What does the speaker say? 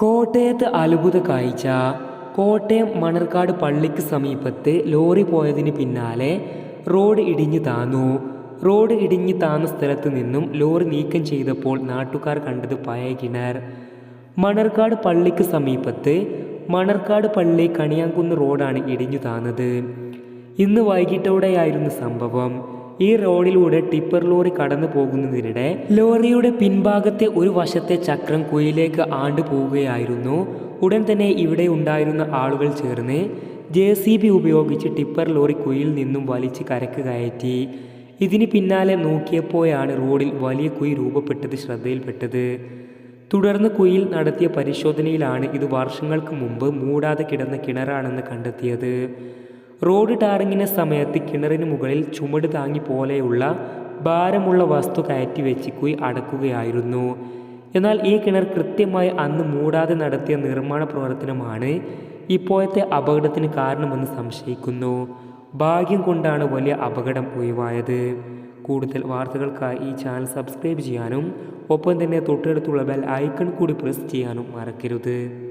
കോട്ടയത്ത് അത്ഭുത കാഴ്ച. കോട്ടയം മണർക്കാട് പള്ളിക്ക് സമീപത്ത് ലോറി പോയതിന് പിന്നാലെ റോഡ് ഇടിഞ്ഞു താന്നു. റോഡ് ഇടിഞ്ഞു താന്ന സ്ഥലത്ത് നിന്നും ലോറി നീക്കം ചെയ്തപ്പോൾ നാട്ടുകാർ കണ്ടത് പഴയ കിണർ. മണർക്കാട് പള്ളിക്ക് സമീപത്ത് മണർക്കാട് പള്ളി കണിയാങ്കുന്ന് റോഡാണ് ഇടിഞ്ഞു താന്നത്. ഇന്ന് വൈകിട്ടോടെയായിരുന്നു സംഭവം. ഈ റോഡിലൂടെ ടിപ്പർ ലോറി കടന്നു പോകുന്നതിനിടെ ലോറിയുടെ പിൻഭാഗത്തെ ഒരു വശത്തെ ചക്രം കുയിലേക്ക് ആണ്ടു പോവുകയായിരുന്നു. ഉടൻ തന്നെ ഇവിടെ ഉണ്ടായിരുന്ന ആളുകൾ ചേർന്ന് ജെ സി ബി ഉപയോഗിച്ച് ടിപ്പർ ലോറി കുയിൽ നിന്നും വലിച്ച് കരക്ക് കയറ്റി. ഇതിന് പിന്നാലെ നോക്കിയപ്പോഴാണ് റോഡിൽ വലിയ കുയി രൂപപ്പെട്ടത് ശ്രദ്ധയിൽപ്പെട്ടത്. തുടർന്ന് കുയിൽ നടത്തിയ പരിശോധനയിലാണ് ഇത് വർഷങ്ങൾക്ക് മുമ്പ് മൂടാതെ കിടന്ന കിണറാണെന്ന് കണ്ടെത്തിയത്. റോഡ് ടാറിങ്ങിന് സമയത്ത് കിണറിന് മുകളിൽ ചുമട് താങ്ങി പോലെയുള്ള ഭാരമുള്ള വസ്തു കയറ്റി വെച്ച് കുയി അടക്കുകയായിരുന്നു. എന്നാൽ ഈ കിണർ കൃത്യമായി അന്ന് മൂടാതെ നടത്തിയ നിർമ്മാണ പ്രവർത്തനമാണ് ഇപ്പോഴത്തെ അപകടത്തിന് കാരണമെന്ന് സംശയിക്കുന്നു. ഭാഗ്യം കൊണ്ടാണ് വലിയ അപകടം ഒഴിവായത്. കൂടുതൽ വാർത്തകൾക്കായി ഈ ചാനൽ സബ്സ്ക്രൈബ് ചെയ്യാനും ഒപ്പം തന്നെ തൊട്ടടുത്തുള്ള ബെൽ ഐക്കൺ കൂടി പ്രസ് ചെയ്യാനും മറക്കരുത്.